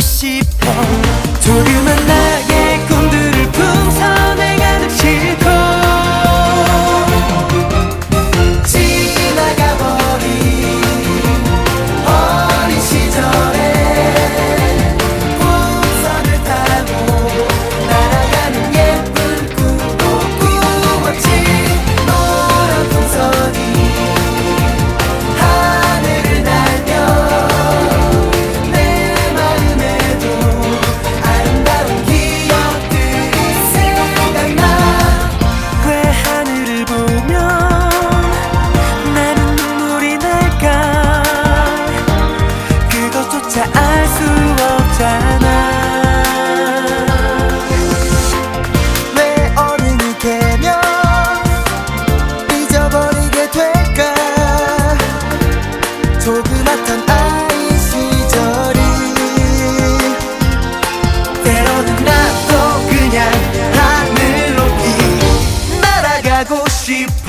싶어. 조금은 나의 차 알 수 없잖아. 왜 어른이 되면 잊어버리게 될까? 조그맣던 아이 시절이 때로는 나도 그냥 하늘 높이 날아가고 싶어.